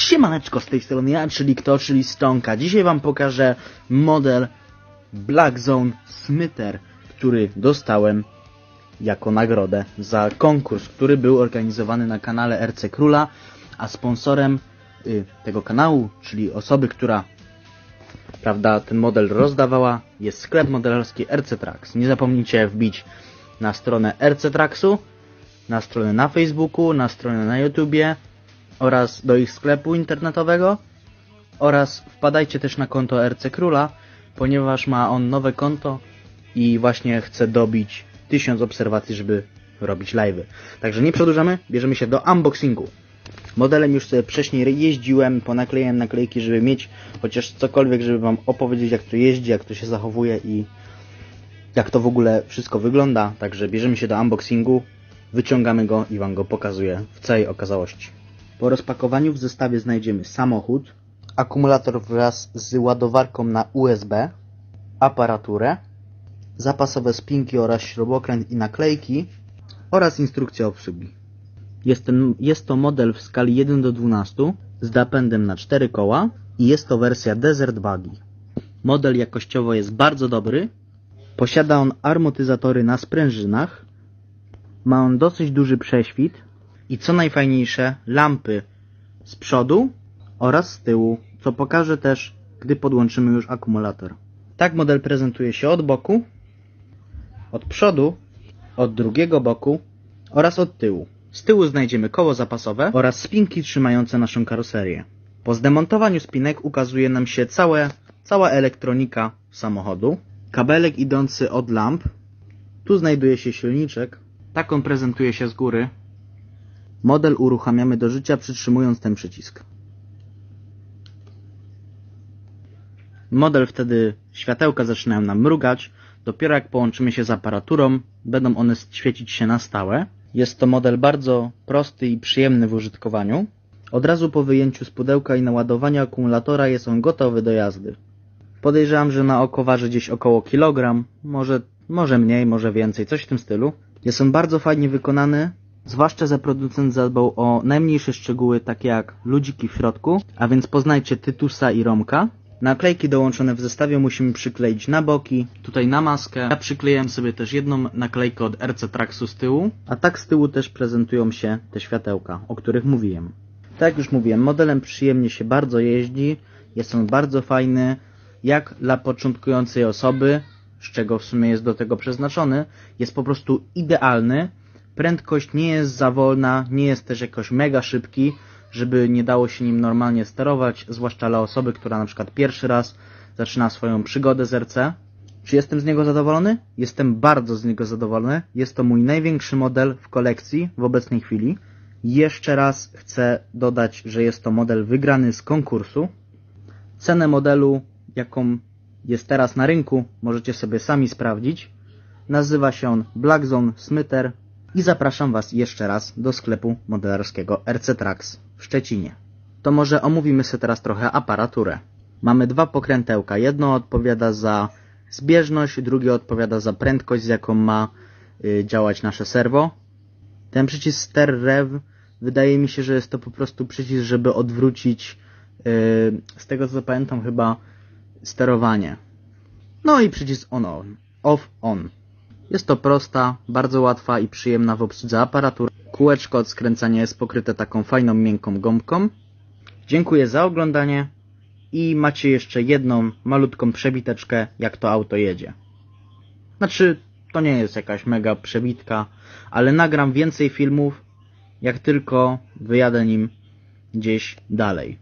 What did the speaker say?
Siemaneczko z tej strony ja, czyli kto, czyli Stonka. Dzisiaj wam pokażę model Black Zone Smyter, który dostałem jako nagrodę za konkurs, który był organizowany na kanale RC Króla, a sponsorem y, tego kanału, czyli osoby, która prawda, ten model rozdawała, jest sklep modelarski RC Trax. Nie zapomnijcie wbić na stronę RC Traxu, na stronę na Facebooku, na stronę na YouTubie oraz do ich sklepu internetowego oraz wpadajcie też na konto RC Króla, ponieważ ma on nowe konto i właśnie chce dobić 1000 obserwacji, żeby robić live'y. Także nie przedłużamy, bierzemy się do unboxingu. Modelem już sobie wcześniej jeździłem, ponaklejałem naklejki, żeby mieć chociaż cokolwiek, żeby wam opowiedzieć jak to jeździ, jak to się zachowuje i jak to w ogóle wszystko wygląda. Także bierzemy się do unboxingu, wyciągamy go i wam go pokazuję w całej okazałości. Po rozpakowaniu w zestawie znajdziemy samochód, akumulator wraz z ładowarką na USB, aparaturę, zapasowe spinki oraz śrubokręt i naklejki oraz instrukcja obsługi. Jest, ten, jest to model w skali 1 do 12 z napędem na 4 koła i jest to wersja Desert Buggy. Model jakościowo jest bardzo dobry. Posiada on amortyzatory na sprężynach. Ma on dosyć duży prześwit i co najfajniejsze lampy z przodu oraz z tyłu, co pokażę też, gdy podłączymy już akumulator. Tak model prezentuje się od boku, od przodu, od drugiego boku oraz od tyłu. Z tyłu znajdziemy koło zapasowe oraz spinki trzymające naszą karoserię. Po zdemontowaniu spinek ukazuje nam się całe, cała elektronika samochodu. Kabelek idący od lamp. Tu znajduje się silniczek. Tak on prezentuje się z góry. Model uruchamiamy do życia przytrzymując ten przycisk. Model wtedy światełka zaczynają nam mrugać. Dopiero jak połączymy się z aparaturą, będą one świecić się na stałe. Jest to model bardzo prosty i przyjemny w użytkowaniu. Od razu po wyjęciu z pudełka i naładowaniu akumulatora jest on gotowy do jazdy. Podejrzewam, że na oko waży gdzieś około kilogram, może, może mniej, może więcej, coś w tym stylu. Jest on bardzo fajnie wykonany, zwłaszcza, że producent zadbał o najmniejsze szczegóły, takie jak ludziki w środku, a więc poznajcie Tytusa i Romka. Naklejki dołączone w zestawie musimy przykleić na boki, tutaj na maskę. Ja przykleiłem sobie też jedną naklejkę od RC Traxu z tyłu, a tak z tyłu też prezentują się te światełka, o których mówiłem. Tak jak już mówiłem, modelem przyjemnie się bardzo jeździ, jest on bardzo fajny, jak dla początkującej osoby, z czego w sumie jest do tego przeznaczony, jest po prostu idealny. Prędkość nie jest za wolna, nie jest też jakoś mega szybki, żeby nie dało się nim normalnie sterować, zwłaszcza dla osoby, która na przykład pierwszy raz zaczyna swoją przygodę z RC. Czy jestem z niego zadowolony? Jestem bardzo z niego zadowolony. Jest to mój największy model w kolekcji w obecnej chwili. Jeszcze raz chcę dodać, że jest to model wygrany z konkursu. Cenę modelu, jaką jest teraz na rynku, możecie sobie sami sprawdzić. Nazywa się on Black Zone Smyter i zapraszam Was jeszcze raz do sklepu modelarskiego RC Trax w Szczecinie. To może omówimy sobie teraz trochę aparaturę. Mamy dwa pokrętełka. Jedno odpowiada za zbieżność, drugie odpowiada za prędkość, z jaką ma y, działać nasze serwo. Ten przycisk Ster Rev wydaje mi się, że jest to po prostu przycisk, żeby odwrócić y, z tego co pamiętam chyba sterowanie. No i przycisk on on, off on. Jest to prosta, bardzo łatwa i przyjemna w obsłudze aparatura. Kółeczko od skręcania jest pokryte taką fajną, miękką gąbką. Dziękuję za oglądanie i macie jeszcze jedną malutką przebiteczkę, jak to auto jedzie. Znaczy, to nie jest jakaś mega przebitka, ale nagram więcej filmów, jak tylko wyjadę nim gdzieś dalej.